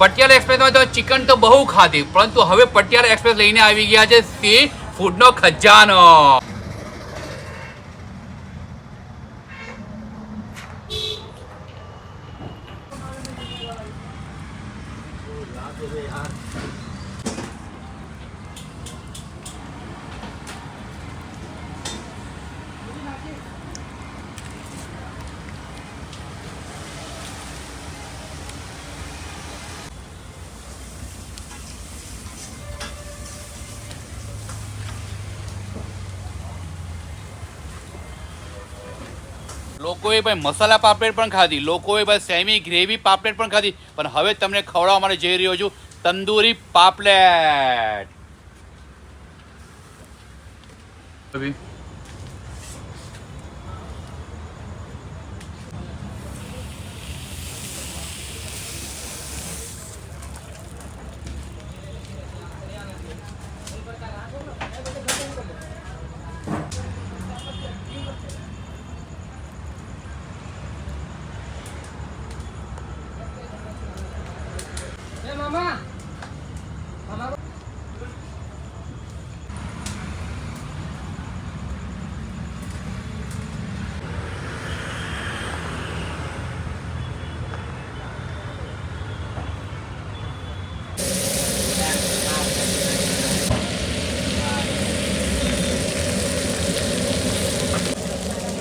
પટિયાલા એક્સપ્રેસમાં તો ચિકન તો બહુ ખાધી, પરંતુ હવે પટિયાલા એક્સપ્રેસ લઈને આવી ગયા છે સી ફૂડનો ખજાનો. લોકોએ ભાઈ મસાલા પાપલેટ પણ ખાધી, લોકોએ ભાઈ સેમી ગ્રેવી પાપલેટ પણ ખાધી, પણ હવે તમને ખવડાવવા માટે જઈ રહ્યો છું, તંદૂરી પાપલેટ.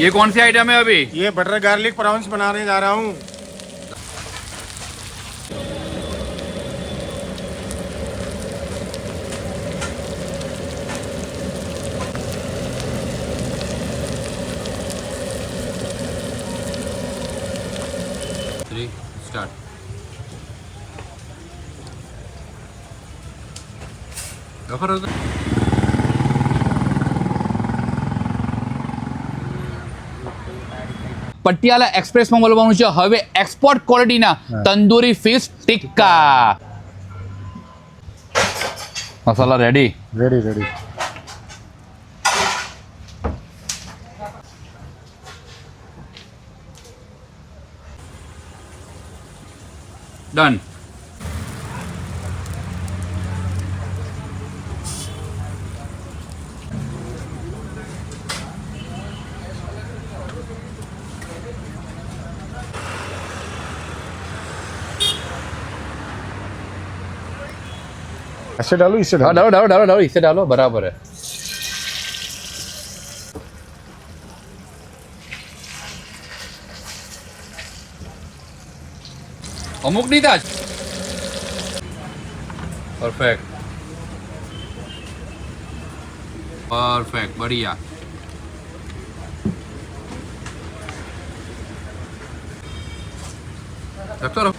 ये कौन सी आइटम है अभी? ये बटर गार्लिक प्राउंस बनाने जा रहा हूँ। थ्री स्टार्ट પટિયાલા એક્સપ્રેસમાં બોલવાનું છે. હવે એક્સપોર્ટ ક્વોલિટીના તંદુરી ફિશ ટિક્કા. મસાલા રેડી રેડી રેડી ડન ऐसे डालो इससे हाँ डालो डालो डालो डालो डालो इसे डालो बराबर है અમુક નહીં તાજ પરફેક્ટ પરફેક્ટ બઢિયા રખતો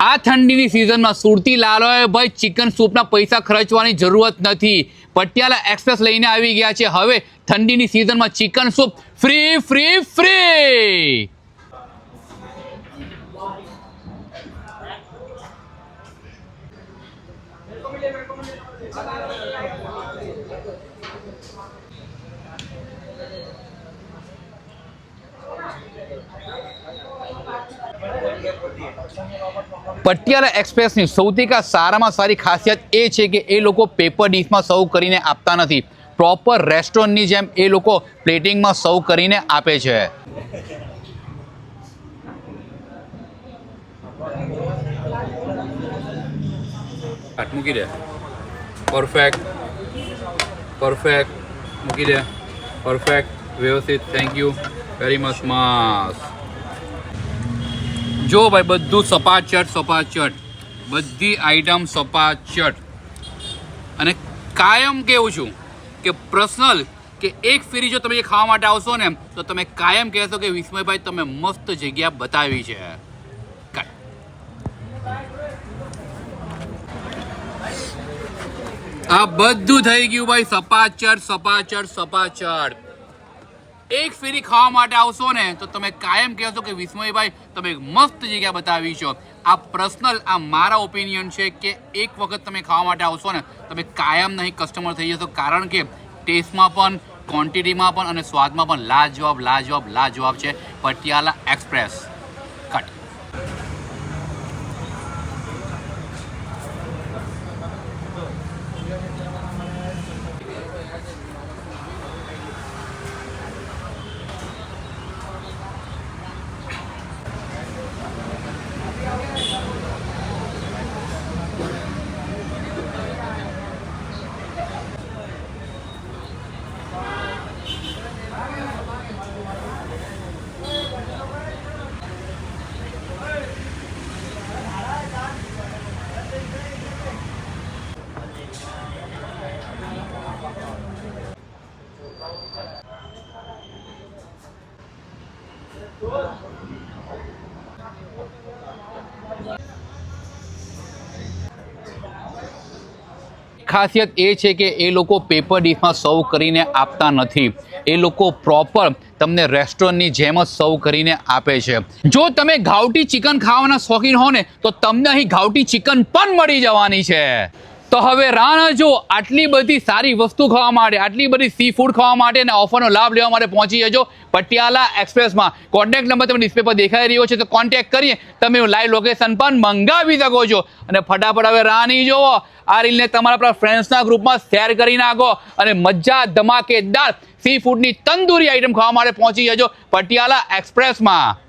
આ ઠંડીની સિઝનમાં સુરતી લાલોએ ભાઈ ચિકન સૂપના પૈસા ખર્ચવાની જરૂરત નથી. પટિયાલા એક્સપ્રેસ લઈને આવી ગયા છે. હવે ઠંડીની સિઝનમાં chicken soup free free free Patiala એક્સપ્રેસની સૌથી કા સારામાં સારી ખાસિયત એ છે કે એ લોકો પેપર ડીશમાં સર્વ કરીને આપતા નથી. પ્રોપર રેસ્ટોરન્ટની જેમ એ લોકો પ્લેટિંગમાં સર્વ કરીને આપે છે. મૂકી દે. પરફેક્ટ પરફેક્ટ મૂકી દે. પરફેક્ટ વ્યવસ્થિત. થેન્ક યુ વેરી મચ મસ્ત જો ભાઈ, બધું સપાચટ સપાચટ. બધી આઈટમ સપાચટ. અને કાયમ કેવું છું કે પર્સનલ કે એક ફેરી જો તમે જે ખાવા માટે આવશો ને, તો તમે કાયમ કહેશો કે વિસ્મયભાઈ, તમે મસ્ત જગ્યા બતાવી છે. આ બધું થઈ ગયું ભાઈ સપાચર સપાચર સપાચટ. એક ફેરી ખાવા માટે આવશો ને, તો તમે કાયમ કહેશો કે, વિસ્મયભાઈ, તમે એક મસ્ત જગ્યા બતાવી છો. આ પર્સનલ આ મારા ઓપિનિયન છે કે, એક વખત તમે ખાવા માટે આવશો ને, તમે કાયમ નહીં કસ્ટમર થઈ જશો. કારણ કે ટેસ્ટમાં પણ ક્વોન્ટિટીમાં પણ અને સ્વાદમાં પણ લાજવાબ લાજવાબ લાજવાબ છે. પટિયાલા એક્સપ્રેસ. ખાસિયત એ છે કે એ લોકો પેપર ડીશમાં સર્વ કરીને આપતા નથી. એ લોકો પ્રોપર તમને રેસ્ટોરન્ટની જેમ જ સર્વ કરીને આપે છે. જો તમે ઘાવટી ચિકન ખાવાના શોખીન હો ને, તો તમને અહીં ઘાવટી ચિકન પણ મળી જવાની છે. તો હવે રાહ જો આટલી બધી સારી વસ્તુ ખાવા માટે, આટલી બધી સી ફૂડ ખાવા માટે અને ઓફરનો લાભ લેવા માટે પહોંચી જજો પટિયાલા એક્સપ્રેસમાં કોન્ટેક્ટ નંબર તમે ડિસ્પ્લે પર દેખાઈ રહ્યો છે, તો કોન્ટેક્ટ કરીએ. તમે લાઈવ લોકેશન પણ મંગાવી શકો છો. અને ફટાફટ હવે રાહ નહીં જોવો. આ રીલને તમારા ફ્રેન્ડ્સના ગ્રુપમાં શેર કરી નાખો અને મજા ધમાકેદાર સી ફૂડની તંદૂરી આઈટમ ખાવા માટે પહોંચી જજો પટિયાલા એક્સપ્રેસમાં